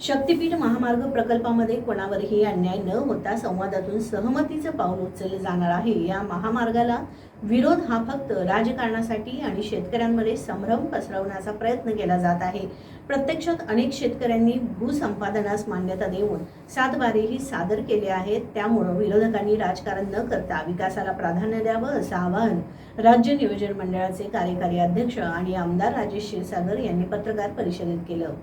शक्तीपीठ महामार्ग प्रकल्पामध्ये कोणावरही अन्याय न होता संवादातून सहमतीचं पाऊल उचललं जाणार आहे. या महामार्गाला विरोध हा फक्त राजकारणासाठी आणि शेतकऱ्यांमध्ये संभ्रम पसरवण्याचा प्रयत्न केला जात आहे. प्रत्यक्षात अनेक शेतकऱ्यांनी भूसंपादनास मान्यता देऊन सातबारेही सादर केले आहेत. त्यामुळं विरोधकांनी राजकारण न करता विकासाला प्राधान्य द्यावं असं आवाहन राज्य नियोजन मंडळाचे कार्यकारी अध्यक्ष आणि आमदार राजेश क्षीरसागर यांनी पत्रकार परिषदेत केलं.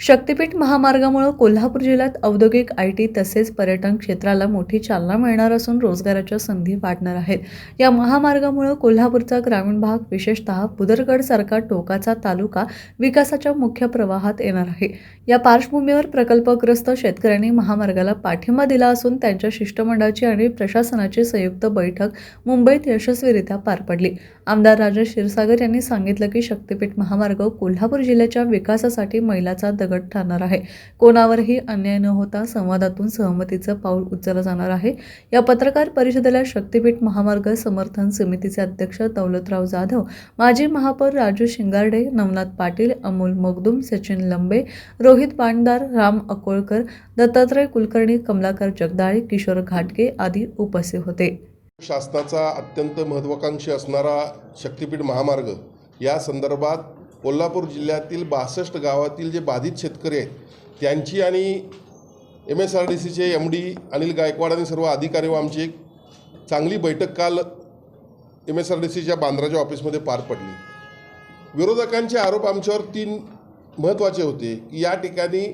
शक्तीपीठ महामार्गामुळे कोल्हापूर जिल्ह्यात औद्योगिक आय टी तसेच पर्यटन क्षेत्राला मोठी चालना मिळणार असून रोजगाराच्या संधी वाढणार आहेत. या महामार्गामुळे कोल्हापूरचा ग्रामीण भाग विशेषतः पुदरगडसारखा टोकाचा तालुका विकासाच्या मुख्य प्रवाहात येणार आहे. या पार्श्वभूमीवर प्रकल्पग्रस्त शेतकऱ्यांनी महामार्गाला पाठिंबा दिला असून त्यांच्या शिष्टमंडळाची आणि प्रशासनाची संयुक्त बैठक मुंबईत यशस्वीरित्या पार पडली. आमदार राजेश क्षीरसागर यांनी सांगितलं की शक्तीपीठ महामार्ग कोल्हापूर जिल्ह्याच्या विकासासाठी मैलाचा प्रगट ठरणार आहे. कोणावरही अन्याय न होता संवादातून सहमतीचं पाऊल उचललं जाणार आहे. या पत्रकार परिषदेला शक्तीपीठ महामार्ग समर्थन समितीचे अध्यक्ष दौलतराव जाधव माजी महापौर राजू शिंगारडे नवनाथ पाटील अमोल मगदुम सचिन लंबे रोहित पांडदार राम अकोळकर दत्तात्रय कुलकर्णी कमलाकर जगदाळे किशोर घाटगे आदी उपस्थित होते. शासनाचा अत्यंत महत्त्वाकांक्षी असणारा शक्तीपीठ महामार्ग या संदर्भात कोल्हापूर जिल्ह्यातील बासष्ट गावातील जे बाधित शेतकरी आहेत त्यांची आणि एम एस आर डी सीचे एम डी अनिल गायकवाड आणि सर्व अधिकारी व आमची एक चांगली बैठक काल एम एस आर डी सीच्या बांद्राच्या ऑफिसमध्ये पार पडली. विरोधकांचे आरोप आमच्यावर तीन महत्त्वाचे होते की या ठिकाणी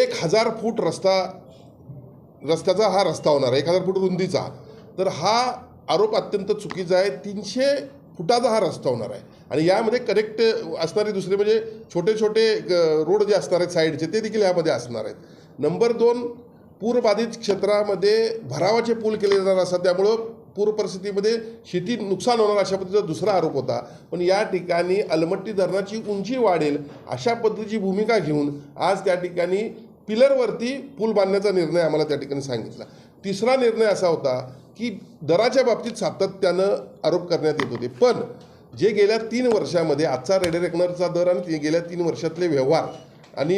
एक हजार फूट रस्ता रस्त्याचा हा रस्ता होणार आहे एक हजार फूट रुंदीचा. तर हा आरोप अत्यंत चुकीचा आहे. तीनशे फुटाचा हा रस्ता होणार आहे. आणि यामध्ये कनेक्ट असणारे दुसरे म्हणजे छोटे छोटे ग- रोड जे असणार आहेत साईडचे ते देखील यामध्ये असणार आहेत. नंबर दोन पूरबाधित क्षेत्रामध्ये भरावाचे पूल केले जाणार असतात. त्यामुळं पूर परिस्थितीमध्ये शेती नुकसान होणार अशा पद्धतीचा दुसरा आरोप होता. पण या ठिकाणी अलमट्टी धरणाची उंची वाढेल अशा पद्धतीची भूमिका घेऊन आज त्या ठिकाणी पिलरवरती पूल बांधण्याचा निर्णय आम्हाला त्या ठिकाणी सांगितला. तिसरा निर्णय असा होता की दराच्या बाबतीत सातत्यानं आरोप करण्यात येत होते. पण जे गेल्या तीन वर्षामध्ये आजचा रेडे रेकनरचा दर आणि ते गेल्या तीन वर्षातले व्यवहार आणि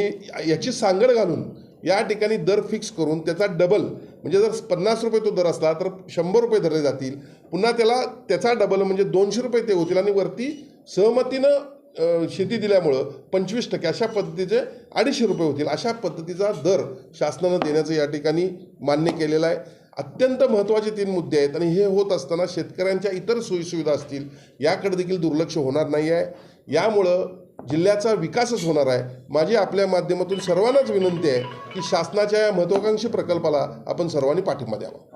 याची सांगड घालून या ठिकाणी दर फिक्स करून त्याचा डबल म्हणजे जर पन्नास रुपये तो दर असला तर शंभर रुपये धरले जातील. पुन्हा त्याला त्याचा डबल म्हणजे दोनशे रुपये ते होतील आणि वरती सहमतीनं शेती दिल्यामुळं पंचवीस टक्के अशा पद्धतीचे अडीचशे रुपये होतील. अशा पद्धतीचा दर शासनानं देण्याचं या ठिकाणी मान्य केलेलं आहे. अत्यंत महत्त्वाचे तीन मुद्दे आहेत आणि हे होत असताना शेतकऱ्यांच्या इतर सोयीसुविधा असतील याकडे देखील दुर्लक्ष होणार नाही आहे. यामुळं जिल्ह्याचा विकासच होणार आहे. माझी आपल्या माध्यमातून सर्वांनाच विनंती आहे की शासनाच्या या महत्त्वाकांक्षी प्रकल्पाला आपण सर्वांनी पाठिंबा द्यावा.